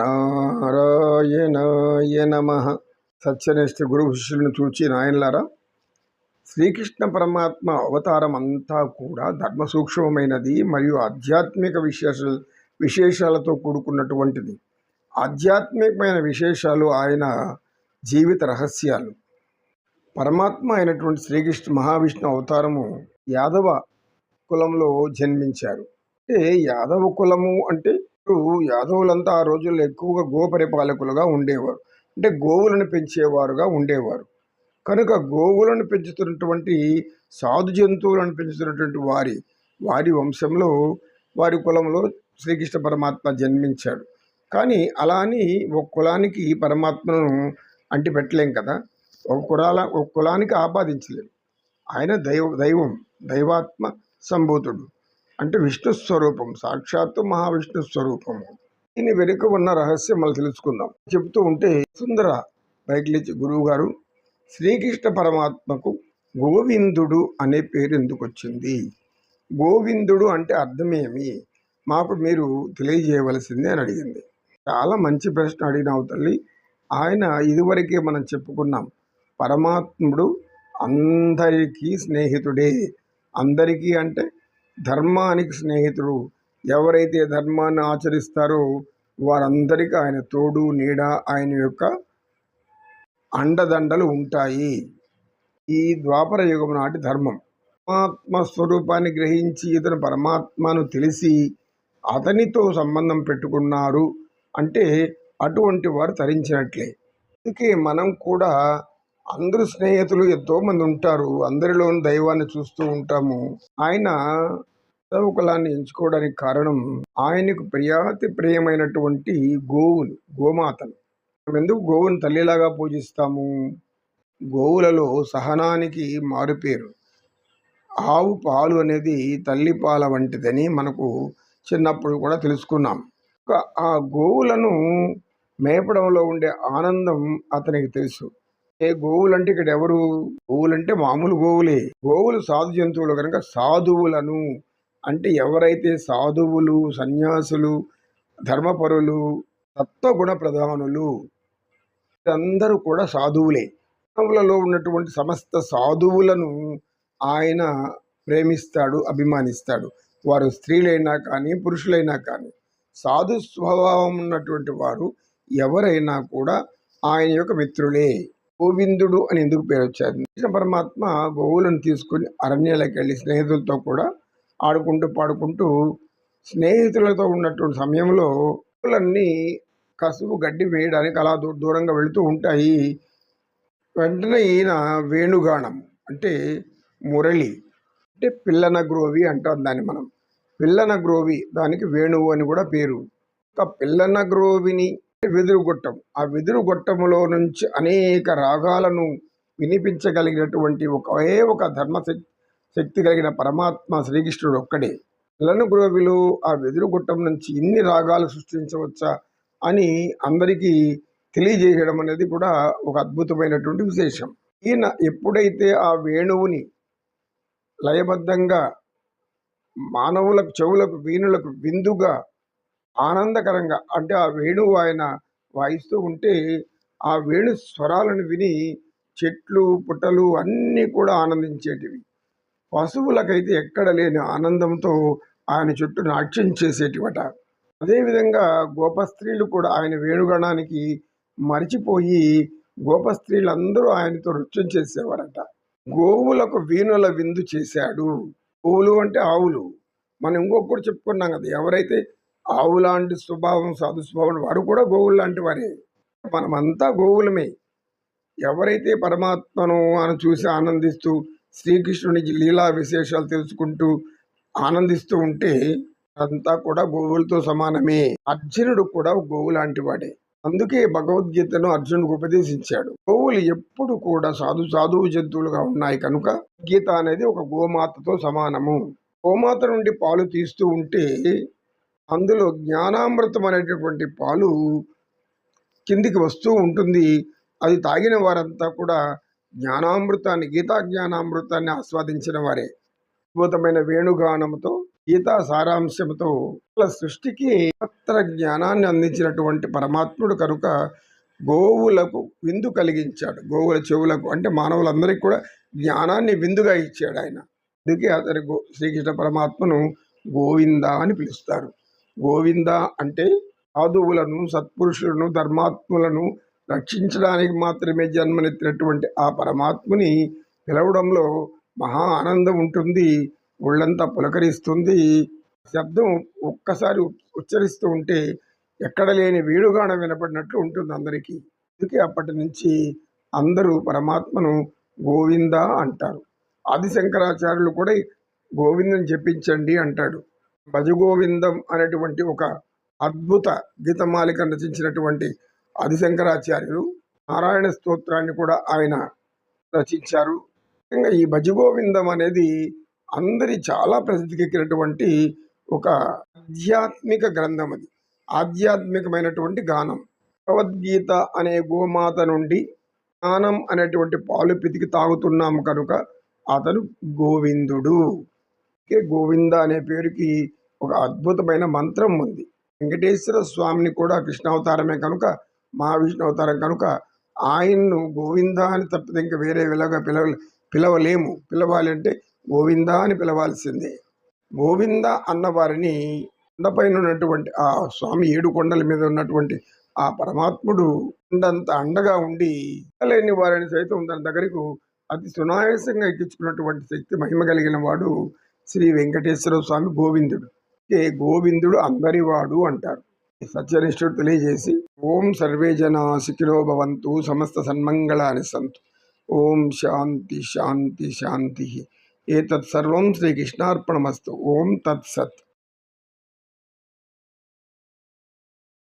నారాయణాయ నమ. సత్యనిష్ఠ గురు శిష్యులను చూచి నాయనలారా శ్రీకృష్ణ పరమాత్మ అవతారం అంతా కూడా ధర్మ సూక్ష్మమైనది మరియు ఆధ్యాత్మిక విశేష విశేషాలతో కూడుకున్నటువంటిది. ఆధ్యాత్మికమైన విశేషాలు ఆయన జీవిత రహస్యాలు. పరమాత్మ అయినటువంటి శ్రీకృష్ణ మహావిష్ణు అవతారము యాదవ కులంలో జన్మించారు. అంటే యాదవ కులము అంటే యాదవులంతా ఆ రోజుల్లో ఎక్కువగా గోపరిపాలకులుగా ఉండేవారు. అంటే గోవులను పెంచేవారుగా ఉండేవారు. కనుక గోవులను పెంచుతున్నటువంటి సాధు జంతువులను పెంచుతున్నటువంటి వారి వారి వంశంలో వారి కులంలో శ్రీకృష్ణ పరమాత్మ జన్మించాడు. కానీ అలా అని ఒక కులానికి పరమాత్మను అంటిపెట్టలేం కదా. ఒక కులాల ఒక కులానికి ఆపాదించలేం. ఆయన దైవ దైవం దైవాత్మ సంభూతుడు. అంటే విష్ణు స్వరూపం సాక్షాత్తు మహావిష్ణు స్వరూపము దీని వెనుక ఉన్న రహస్యం మనం తెలుసుకుందాం. చెప్తూ ఉంటే సుందర బైక్లిచ్చి గురువు గారు శ్రీకృష్ణ పరమాత్మకు గోవిందుడు అనే పేరు ఎందుకు వచ్చింది? గోవిందుడు అంటే అర్థమేమి మాకు మీరు తెలియజేయవలసింది అని అడిగింది. చాలా మంచి ప్రశ్న అడిగినావు తల్లి. ఆయన ఇదివరకే మనం చెప్పుకున్నాం. పరమాత్ముడు అందరికీ స్నేహితుడే. అందరికీ అంటే ధర్మానికి స్నేహితుడు ఎవరైతే ధర్మాన్ని ఆచరిస్తారో వారందరికీ ఆయన తోడు నీడ ఆయన యొక్క అండదండలు ఉంటాయి. ఈ ద్వాపర యుగం నాటి ధర్మం. పరమాత్మ స్వరూపాన్ని గ్రహించి ఇతను పరమాత్మను తెలిసి అతనితో సంబంధం పెట్టుకున్నారు అంటే అటువంటి వారు తరించినట్లే. అందుకే మనం కూడా అందరూ స్నేహితులు ఎంతోమంది ఉంటారు. అందరిలోని దైవాన్ని చూస్తూ ఉంటాము. ఆయన కులాన్ని ఎంచుకోవడానికి కారణం ఆయనకు ప్రియాతి ప్రియమైనటువంటి గోవులు గోమాతలు. మనం ఎందుకు గోవుని తల్లిలాగా పూజిస్తాము? గోవులలో సహనానికి మారుపేరు. ఆవు పాలు అనేది తల్లి పాల వంటిదని మనకు చిన్నప్పుడు కూడా తెలుసుకున్నాం. ఆ గోవులను మేపడంలో ఉండే ఆనందం అతనికి తెలుసు. ఏ గోవులు అంటే ఇక్కడ ఎవరు? గోవులు అంటే మామూలు గోవులే. గోవులు సాధు జంతువులు కనుక సాధువులను. అంటే ఎవరైతే సాధువులు సన్యాసులు ధర్మపరులు తత్వగుణ ప్రధానులు అందరూ కూడా సాధువులే. మానవులలో ఉన్నటువంటి సమస్త సాధువులను ఆయన ప్రేమిస్తాడు అభిమానిస్తాడు. వారు స్త్రీలైనా కానీ పురుషులైనా కానీ సాధు స్వభావం ఉన్నటువంటి వారు ఎవరైనా కూడా ఆయన యొక్క మిత్రులే. గోవిందుడు అని ఎందుకు పేరు వచ్చారు? కృష్ణ పరమాత్మ గోవులను తీసుకుని అరణ్యాలకు వెళ్ళి స్నేహితులతో కూడా ఆడుకుంటూ పాడుకుంటూ స్నేహితులతో ఉన్నటువంటి సమయంలో గోవులన్నీ కసుపు గడ్డి వేయడానికి అలా దూ దూరంగా వెళుతూ ఉంటాయి. వెంటనే ఈయన వేణుగానం అంటే మురళి అంటే పిల్లన గ్రోవి అంటాం దాన్ని మనం. పిల్లన గ్రోవి దానికి వేణువు అని కూడా పేరు. ఒక పిల్లన గ్రోవిని వెదురుగొట్టం. ఆ వెదురుగొట్టములో నుంచి అనేక రాగాలను వినిపించగలిగినటువంటి ఒకే ఒక ధర్మ శక్తి కలిగిన పరమాత్మ శ్రీకృష్ణుడు ఒక్కడే. పిల్లను గ్రోవిలో ఆ వెదురుగొట్టం నుంచి ఇన్ని రాగాలు సృష్టించవచ్చా అని అందరికీ తెలియజేయడం అనేది కూడా ఒక అద్భుతమైనటువంటి విశేషం. ఈయన ఎప్పుడైతే ఆ వేణువుని లయబద్ధంగా మానవులకు చెవులకు వీణులకు విందుగా ఆనందకరంగా అంటే ఆ వేణువు ఆయన వాయిస్తూ ఉంటే ఆ వేణు స్వరాలను విని చెట్లు పుట్టలు అన్నీ కూడా ఆనందించేటివి. పశువులకైతే ఎక్కడ లేని ఆనందంతో ఆయన చుట్టూ నాట్యం చేసేటివట. అదేవిధంగా గోపస్త్రీలు కూడా ఆయన వేణుగణానికి మరిచిపోయి గోపస్త్రీలందరూ ఆయనతో నృత్యం చేసేవారట. గోవులకు వీణుల విందు చేశాడు. గోవులు అంటే ఆవులు. మనం ఇంకొకటి చెప్పుకున్నాం కదా ఎవరైతే ఆవు లాంటి స్వభావం సాధు స్వభావం వారు కూడా గోవులు లాంటి వారే మనమంతా గోవులమే. ఎవరైతే పరమాత్మను అని చూసి ఆనందిస్తూ శ్రీకృష్ణుని లీలా విశేషాలు తెలుసుకుంటూ ఆనందిస్తూ ఉంటే అంతా కూడా గోవులతో సమానమే. అర్జునుడు కూడా గోవు లాంటి వాడే. అందుకే భగవద్గీతను అర్జునుడికి ఉపదేశించాడు. గోవులు ఎప్పుడు కూడా సాధు సాధువు జంతువులుగా ఉన్నాయి కనుక గీత అనేది ఒక గోమాతతో సమానము. గోమాత నుండి పాలు తీస్తూ ఉంటే అందులో జ్ఞానామృతం అనేటటువంటి పాలు కిందికి వస్తూ ఉంటుంది. అది తాగిన వారంతా కూడా జ్ఞానామృతాన్ని గీతా జ్ఞానామృతాన్ని ఆస్వాదించిన వారే. అద్భుతమైన వేణుగానంతో గీతా సారాంశంతో వాళ్ళ సృష్టికి మాత్ర జ్ఞానాన్ని అందించినటువంటి పరమాత్ముడు కనుక గోవులకు విందు కలిగించాడు. గోవుల చెవులకు అంటే మానవులందరికీ కూడా జ్ఞానాన్ని విందుగా ఇచ్చాడు ఆయన. అందుకే అతని గో శ్రీకృష్ణ పరమాత్మను గోవింద అని పిలుస్తారు. గోవింద అంటే సాధువులను సత్పురుషులను ధర్మాత్ములను రక్షించడానికి మాత్రమే జన్మనెత్తినటువంటి ఆ పరమాత్ముని పిలవడంలో మహా ఆనందం ఉంటుంది. ఒళ్ళంతా పులకరిస్తుంది. శబ్దం ఒక్కసారి ఉచ్చరిస్తూ ఉంటే ఎక్కడ లేని వేడుగాన వినపడినట్లు ఉంటుంది అందరికీ. అందుకే అప్పటి నుంచి అందరూ పరమాత్మను గోవింద అంటారు. ఆదిశంకరాచార్యులు కూడా గోవిందని చెప్పించండి అంటాడు. భజగోవిందం అనేటువంటి ఒక అద్భుత గీతమాలిక రచించినటువంటి ఆదిశంకరాచార్యులు నారాయణ స్తోత్రాన్ని కూడా ఆయన రచించారు. ఇంకా ఈ భజగోవిందం అనేది అందరి చాలా ప్రసిద్ధికెక్కినటువంటి ఒక ఆధ్యాత్మిక గ్రంథం అది. ఆధ్యాత్మికమైనటువంటి గానం. భగవద్గీత అనే గోమాత నుండి జ్ఞానం అనేటువంటి పాలు పితికి తాగుతున్నాము కనుక అతను గోవిందుడు. ఓకే గోవింద అనే పేరుకి ఒక అద్భుతమైన మంత్రం ఉంది. వెంకటేశ్వర స్వామిని కూడా కృష్ణావతారమే కనుక మహావిష్ణు అవతారం కనుక ఆయన్ను గోవింద అని తప్పితే ఇంకా వేరే విలగా పిలవ పిలవలేము. పిలవాలి అంటే గోవింద అని పిలవాల్సిందే. గోవింద అన్నవారిని కొండపైన ఉన్నటువంటి ఆ స్వామి ఏడు కొండల మీద ఉన్నటువంటి ఆ పరమాత్ముడు ఉండంత అండగా ఉండి లేని వారిని సైతం తన దగ్గరకు అతి సునాయాసంగా ఎక్కించుకున్నటువంటి శక్తి మహిమ కలిగిన వాడు శ్రీ వెంకటేశ్వర స్వామి గోవిందుడు. ఏ గోవిందుడు అందరివాడు అంటారు. సత్యనిష్ఠుడు తెలియజేసి ఓం సర్వే జనా సుఖినో భవంతు సమస్త సన్మంగళాన్ని సంతు. ఓం శాంతి శాంతి శాంతి. ఏతత్ సర్వం శ్రీకృష్ణార్పణమస్తు ఓం తత్సత్